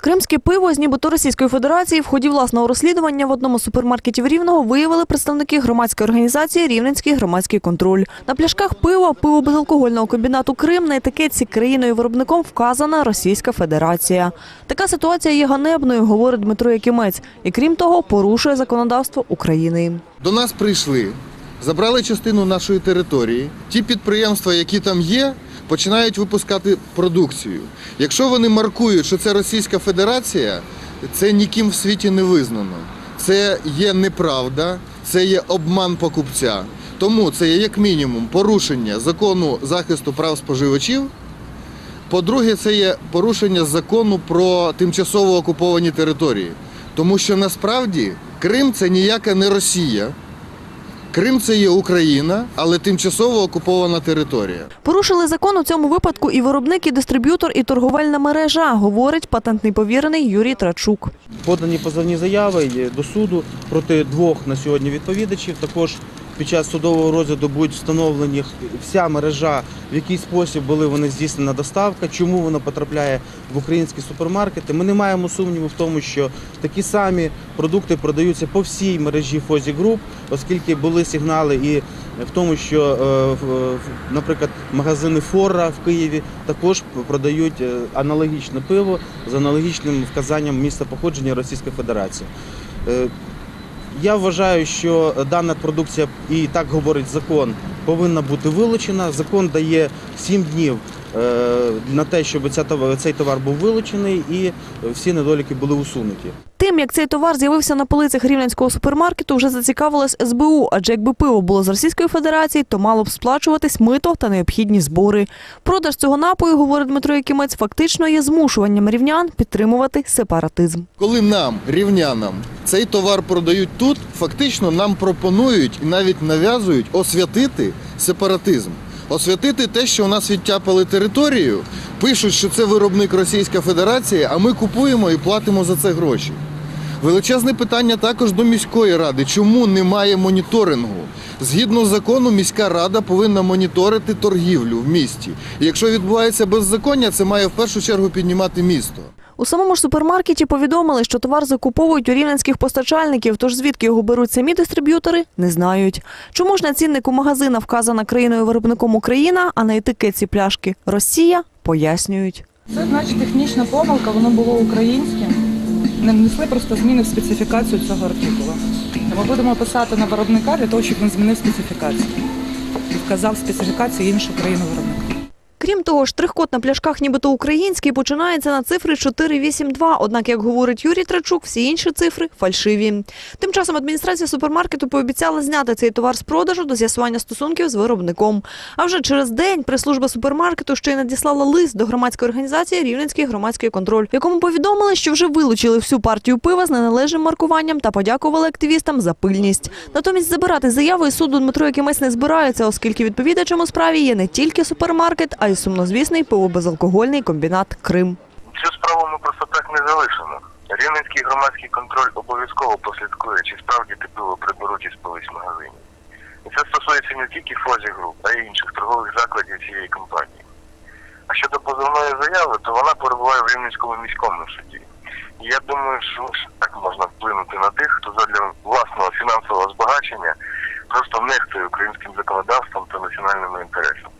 Кримське пиво з нібито Російської Федерації в ході власного розслідування в одному з супермаркетів Рівного виявили представники громадської організації Рівненський громадський контроль. На пляшках пива пиво безалкогольного комбінату Крим на етикетці країною виробником вказана Російська Федерація. Така ситуація є ганебною, говорить Дмитро Якимець, і крім того, порушує законодавство України. До нас прийшли, забрали частину нашої території. Ті підприємства, які там є, починають випускати продукцію. Якщо вони маркують, що це Російська Федерація, це ніким в світі не визнано. Це є неправда, це є обман покупця. Тому це є як мінімум порушення закону захисту прав споживачів. По-друге, це є порушення закону про тимчасово окуповані території. Тому що насправді Крим це ніяка не Росія. Крим це є Україна, але тимчасово окупована територія. Порушили закон у цьому випадку і виробник, і дистриб'ютор, і торговельна мережа, говорить патентний повірений Юрій Трачук. Подані позовні заяви до суду проти двох на сьогодні відповідачів. Також під час судового розгляду будуть встановлені вся мережа, в який спосіб були вони здійснена доставка, чому вона потрапляє в українські супермаркети. Ми не маємо сумніву в тому, що такі самі продукти продаються по всій мережі Фозі Груп, оскільки були сигнали і в тому, що, е, наприклад, магазини Фора в Києві також продають е, аналогічне пиво з аналогічним вказанням місця походження Російської Федерації. Я вважаю, що дана продукція, і так говорить закон, повинна бути вилучена. Закон дає 7 днів е, на те, щоб цей товар був вилучений і всі недоліки були усунуті. Тим, як цей товар з'явився на полицях рівненського супермаркету, вже зацікавилась СБУ, адже якби пиво було з Російської Федерації, то мало б сплачуватись мито та необхідні збори. Продаж цього напою, говорить Дмитро Якимець, фактично є змушуванням рівнян підтримувати сепаратизм. Коли нам, рівнянам, цей товар продають тут, фактично нам пропонують і навіть нав'язують освятити сепаратизм. Освятити те, що у нас відтяпали територію, пишуть, що це виробник Російська Федерація, а ми купуємо і платимо за це гроші. Величезне питання також до міської ради. Чому немає моніторингу? Згідно закону, міська рада повинна моніторити торгівлю в місті. І якщо відбувається беззаконня, це має в першу чергу піднімати місто. У самому ж супермаркеті повідомили, що товар закуповують у рівненських постачальників, тож звідки його беруть самі дистриб'ютори, не знають. Чому ж на ціннику магазина вказана країною виробником Україна, а на етикетці пляшки Росія, пояснюють. Це значить технічна помилка, воно було українським. Не внесли просто зміни в специфікацію цього артикула. Ми будемо писати на виробника для того, щоб він змінив специфікацію і вказав специфікацію іншу країну виробника. Крім того, штрих-код на пляшках нібито український починається на цифри 482, однак, як говорить Юрій Трачук, всі інші цифри фальшиві. Тим часом адміністрація супермаркету пообіцяла зняти цей товар з продажу до з'ясування стосунків з виробником. А вже через день прес-служба супермаркету ще й надіслала лист до громадської організації Рівненський громадський контроль, в якому повідомили, що вже вилучили всю партію пива з неналежним маркуванням та подякували активістам за пильність. Натомість забирати заяву із суду Дмитро Якимець не збирається, оскільки відповідачем у справі є не тільки супермаркет, а й сумнозвісний пивобезалкогольний комбінат Крим. Цю справу ми просто так не залишимо. Рівненський громадський контроль обов'язково послідкує, чи справді те пиво приберуть із полиць магазинів. І це стосується не тільки Фозі груп, а й інших торгових закладів цієї компанії. А щодо позовної заяви, то вона перебуває в Рівненському міському суді. І я думаю, що так можна вплинути на тих, хто задля власного фінансового збагачення просто нехтує українським законодавством та національними інтересами.